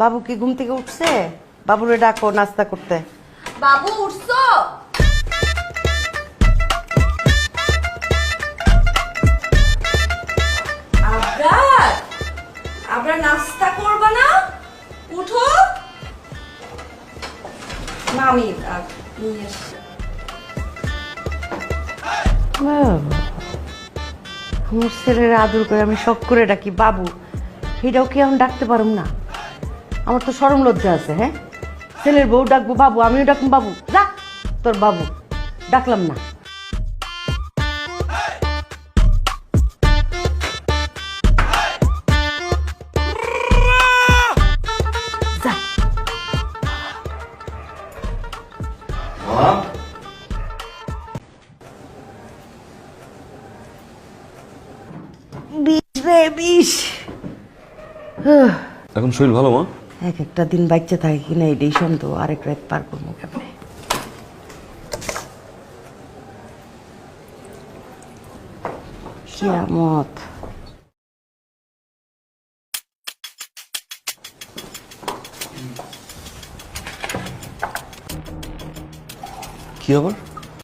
বাবু কি ঘুম থেকে উঠছে? বাবুরে ডাকো নাস্তা করতে। বাবু উঠছো? আবরার আবরার নাস্তা করবা না? উঠো। মামি নিয়ে এসছে। আমার ছেলের আদর করে আমি শখ করে ডাকি। বাবু এটাও কি এখন ডাকতে পারুম না? আমার তো সরম লজ্জা আছে হ্যাঁ? ছেলের বউ ডাকবো বাবু আমিও ডাকবো বাবু যা তোর বাবু ডাকলাম না। বিষ রে বিষ এখন শরীর ভালো মা? এক একটা দিন বাচ্চা থাকে কিনা এটাই সন্দেহ, আরেক রাত পার করব কেমনে? কি আবার